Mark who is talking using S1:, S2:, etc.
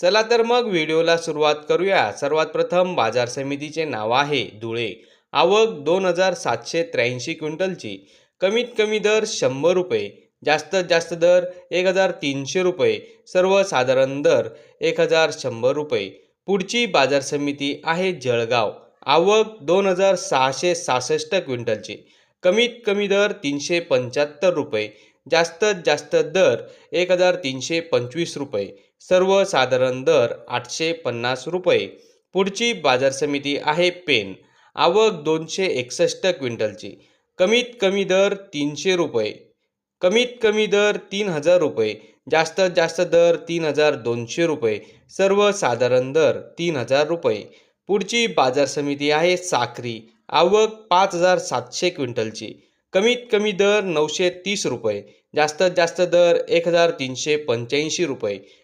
S1: चला तर मग व्हिडिओला सुरुवात करूया. सर्वात प्रथम बाजार समितीचे नाव आहे धुळे. आवक दोन हजार सातशे त्र्याऐंशी क्विंटलची. कमीत कमी दर शंभर रुपये जास्तीत जास्त दर एक हजार तीनशे रुपये सर्वसाधारण दर एक हजार शंभर रुपये. पुढची बाजार समिती आहे जळगाव. आवक दोन हजार सहाशे सहासष्ट क्विंटलची. कमीत कमी दर तीनशे पंच्याहत्तर रुपये जास्तीत जास्त दर एक हजार तीनशे पंचवीस रुपये. सर्वसाधारण दर आठशे पन्नास रुपये. पुढची बाजार समिती आहे पेन. आवक दोनशे एकसष्ट क्विंटलची. कमीत कमी दर तीनशे रुपये. कमीत कमी दर तीन हजार रुपये. जास्तीत जास्त दर तीन हजार दोनशे रुपये. सर्वसाधारण दर तीन हजार रुपये. पुढची बाजार समिती आहे साखरी. आवक पाच हजार सातशे क्विंटलची. कमीत कमी दर नऊशे तीस रुपये. जास्तीत जास्त दर एक हजार तीनशे पंच्याऐंशी रुपये.